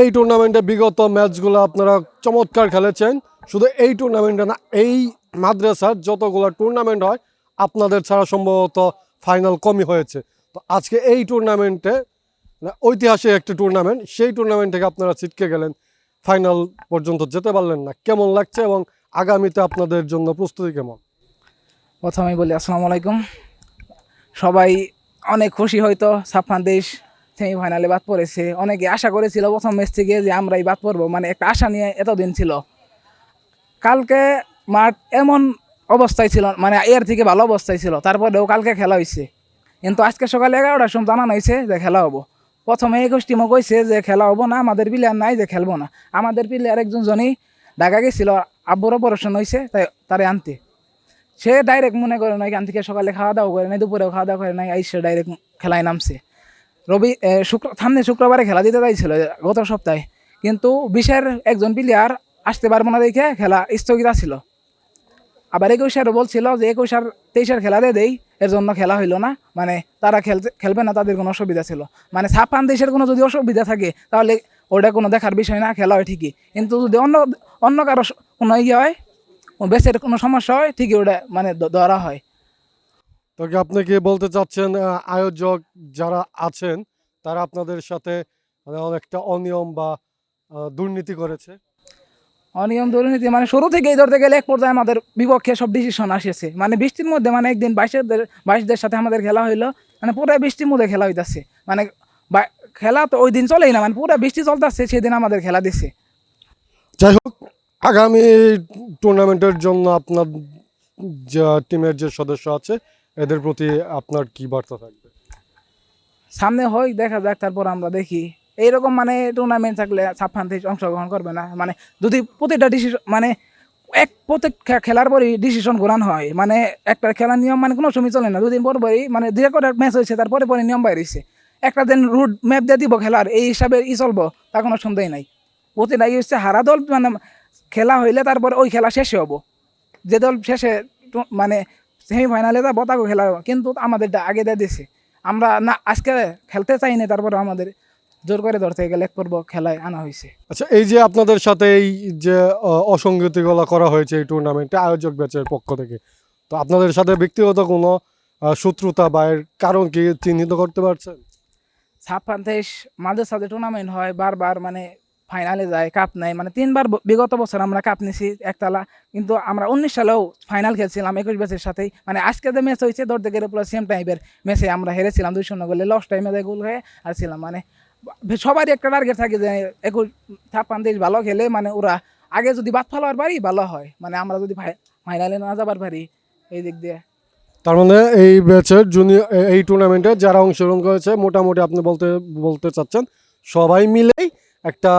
এই টুর্নামেন্টে বিগত ম্যাচগুলো আপনারা চমৎকার খেলেছেন। শুধু এই টুর্নামেন্টে না, এই মাদ্রাসার যতগুলো টুর্নামেন্ট হয়, আপনাদের ছাড়া সম্ভবত ফাইনাল কমই হয়েছে। তো আজকে এই টুর্নামেন্টে মানে ঐতিহাসিক একটি টুর্নামেন্ট সেই টুর্নামেন্ট থেকে আপনারা ছিটকে গেলেন। ফাইনাল পর্যন্ত যেতে পারলেন না। কেমন লাগছে এবং আগামীতে আপনাদের জন্য প্রস্তুতি কেমন? প্রথমেই বলি, আসসালামু আলাইকুম। সবাই অনেক খুশি হয়তো, ছাপ্পান দেশ সেমিফাইনালে বাদ পড়েছে। অনেকে আশা করেছিল প্রথম ম্যাচ থেকে যে আমরাই বাদ পড়ব। মানে একটা আশা নিয়ে এতদিন ছিল। কালকে মাঠ এমন অবস্থায় ছিল মানে এর থেকে ভালো অবস্থায় ছিল। তারপরেও কালকে খেলা হয়েছে কিন্তু আজকে সকালে এগারোটার সময় জানানো হয়েছে যে খেলা হব। প্রথমে একুশ টিমও কইছে যে খেলা হব না, আমাদের প্লেয়ার নাই যে খেলব না। আমাদের প্লেয়ার একজন জনই ঢাকা গেছিল, আব্বুর অপারেশন হয়েছে তাই তারে আনতে। সে ডাইরেক্ট মনে করে না এখান থেকে সকালে খাওয়া দাওয়া করে নাই, দুপুরেও খাওয়া দাওয়া করে নাই, আইসে ডাইরেক্ট খেলায় নামছে। রবি শুক্র, সামনে শুক্রবারে খেলা দিতে চাইছিল গত সপ্তাহে। কিন্তু বিশের একজন প্লেয়ার আসতে পারব না দেখে খেলা স্থগিত ছিল আবার একুশেরও বলছিল যে একুশ আর তেইশের খেলা দিয়ে দেই, এর জন্য খেলা হইল না। মানে তারা খেলতে, খেলবে না, তাদের কোনো অসুবিধা ছিল। মানে ছাপ্পান দেশের কোনো যদি অসুবিধা থাকে, তাহলে ওটা কোনো দেখার বিষয় না, খেলা হয় ঠিকই। কিন্তু যদি অন্য অন্য কারও কোনো ইয়ে হয় বেসের কোনো সমস্যা হয়, ঠিকই ওটা মানে ধরা হয়। তো কি আপনি কি বলতে চাচ্ছেন আয়োজক যারা আছেন তারা আপনাদের সাথে মানে অনেকটা অনিয়ম বা দুর্নীতি করেছে। অনিয়ম দুর্নীতি মানে শুরু থেকেই ধরতে গেলে এক পর্যায়ে আমাদের বিপক্ষে সব ডিসিশন আসেছে মানে বৃষ্টির মধ্যে মানে একদিন বাইশের বাইশদের সাথে আমাদের খেলা হইল মানে পুরো বৃষ্টির মধ্যে খেলা হইতেছে। মানে খেলা তো ওই দিন চলেই না মানে পুরো বৃষ্টি চলতেছে সেদিন আমাদের খেলা দিছে। যাই হোক আগামী টুর্নামেন্টের জন্য আপনার যে টিমের যে সদস্য আছে এদের প্রতি আপনার কি বার্তা থাকবে? সামনে হয়, দেখা যাক, তারপর আমরা দেখি। এইরকম মানে টুর্নামেন্ট থাকলে ছাপ্পান থেকে অংশগ্রহণ করবে না। মানে যদি প্রতিটা ডিসিশন মানে এক প্রত্যেক খেলার পরই ডিসিশন ঘোরানো হয়। মানে একটা খেলার নিয়ম মানে কোনো সময় চলে না। দুদিন পর পরই মানে দুই একটা ম্যাচ হয়েছে, তারপরে পরে নিয়ম বাইরেছে একটা দিন রুট ম্যাপ দিয়ে দিব খেলার, এই হিসাবে ই চলবো, তা কোনো সন্দেহ নাই। প্রতিটা ই হচ্ছে হারা দল মানে খেলা হইলে তারপর ওই খেলা শেষে হব। যে দল শেষে মানে সেমিফাইনালে যাব তাকে খেলা কিন্তু আমাদেরটা আগে দিয়ে দিছে। আমরা না আজকে খেলতে চাই না তারপরে আমাদের জোর করে ধরতে গেলে এক পর্ব খেলায় আনা হয়েছে। আচ্ছা এই যে আপনাদের সাথে এই যে অসঙ্গতিগুলো করা হয়েছে এই টুর্নামেন্টে আয়োজক ব্যাচের পক্ষ থেকে তো আপনাদের সাথে ব্যক্তিগত কোনো শত্রুতা বা এর কারণ কি চিহ্নিত করতে পারছেন? ছাপ্পান তেইশ মাঝে সাথে টুর্নামেন্ট হয় বারবার মানে ফাইনালে যায় কাপ নেয়। মানে তিনবার বিগত বছর আমরা কাপ নিছি একতলা। কিন্তু আমরা উনিশ সালেও ফাইনাল খেলছিলাম, একুশ ব্যাচের সাথেই। মানে আজকে যে ম্যাচ হয়েছে, ধরতে গেলে পুরো সেম টাইপের ম্যাচে আমরা হেরেছিলাম। দুই শূন্য গোলে লস টাইমে যায় গোল হয়ে আসছিলাম মানে সবারই একটা টার্গেট থাকে যে একুশ ছাপ্পান দেশ ভালো খেলে মানে ওরা আগে যদি বাদ ফেলার পারি, ভালো হয়। মানে আমরা যদি ফাইনালে না যাবার পারি, এই দিক দিয়ে। তার মানে এই ব্যাচের জুনিয়র এই টুর্নামেন্টে যারা অংশগ্রহণ করেছে, মোটামুটি আপনি বলতে বলতে চাচ্ছেন, সবাই মিলেই একটা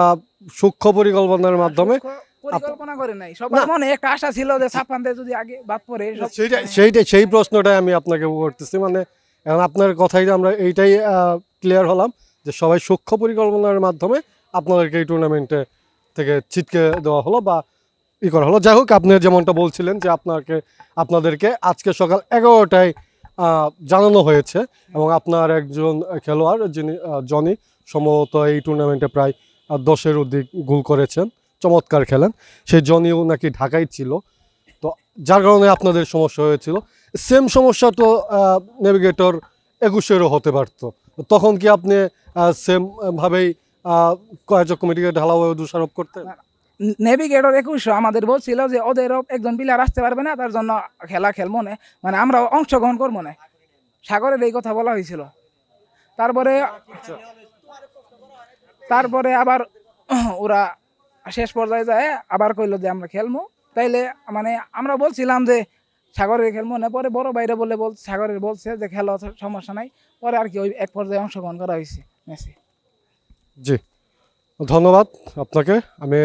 সূক্ষ্ম পরিকল্পনার মাধ্যমে পরিকল্পনা করে নাই। সবার মনে একটা আশা ছিল যে ছাপ্পান যদি আগে বাদ পড়ে সেইটা সেইটা সেই প্রশ্নটাই আমি আপনাকে করতেছি। মানে এখন আপনার কথাই আমরা এইটাই ক্লিয়ার হলাম যে সবাই সূক্ষ্ম পরিকল্পনার মাধ্যমে আপনাদেরকে এই টুর্নামেন্টে থেকে ছিটকে দেওয়া হলো বা ই করা হলো। যাই হোক আপনি যেমনটা বলছিলেন যে আপনাকে আপনাদেরকে আজকে সকাল এগারোটায় আহ, জানানো হয়েছে এবং আপনার একজন খেলোয়াড় যিনি জনি সম্ভবত এই টুর্নামেন্টে প্রায় দশের অধিক গোল করেছেন চমৎকার খেলেন। সেই জনিও নাকি ঢাকায় ছিল। তো যার কারণে আপনাদের সমস্যা হয়েছিল। সেম সমস্যা তো নেভিগেটর একুশেরও হতে পারতো। তখন কি আপনি সেম ভাবেই আহ, আয়োজক কমিটিকে ঢালাওভাবে দোষারোপ করতেন? নেভিগেটর একুশশো আমাদের বলছিল যে ওদেরও একজন প্লেয়ার আসতে পারবে না তার জন্য খেলা খেলব না মানে আমরা অংশগ্রহণ করব না। সাগরের এই কথা বলা হয়েছিল। তারপরে তারপরে আবার ওরা শেষ পর্যায়ে যায়, আবার কইলো যে আমরা খেলব তাইলে মানে আমরা বলছিলাম যে সাগরের খেলব না, পরে বড় বাইরে বলে বল, সাগরের বলছে যে খেলা, সমস্যা নাই। পরে আর কি ওই এক পর্যায়ে অংশগ্রহণ করা হয়েছে ম্যাচে জি। ধন্যবাদ আপনাকে। আমি